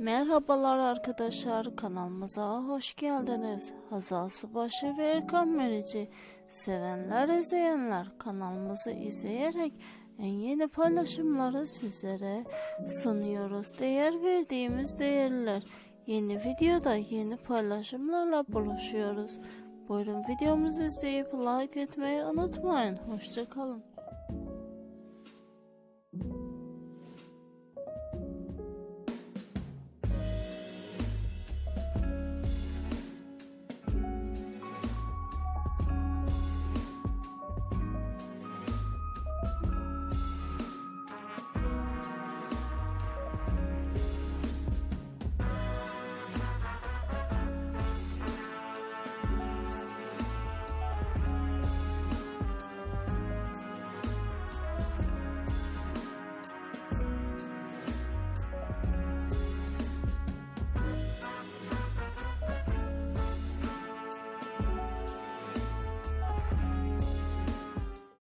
Merhabalar arkadaşlar kanalımıza hoş geldiniz. Hazal Subaşı ve Erkan Merici sevenler izleyenler kanalımızı izleyerek en yeni paylaşımları sizlere sunuyoruz. Değer verdiğimiz değerler yeni videoda yeni paylaşımlarla buluşuyoruz. Buyurun videomuzu izleyip like etmeyi unutmayın. Hoşçakalın.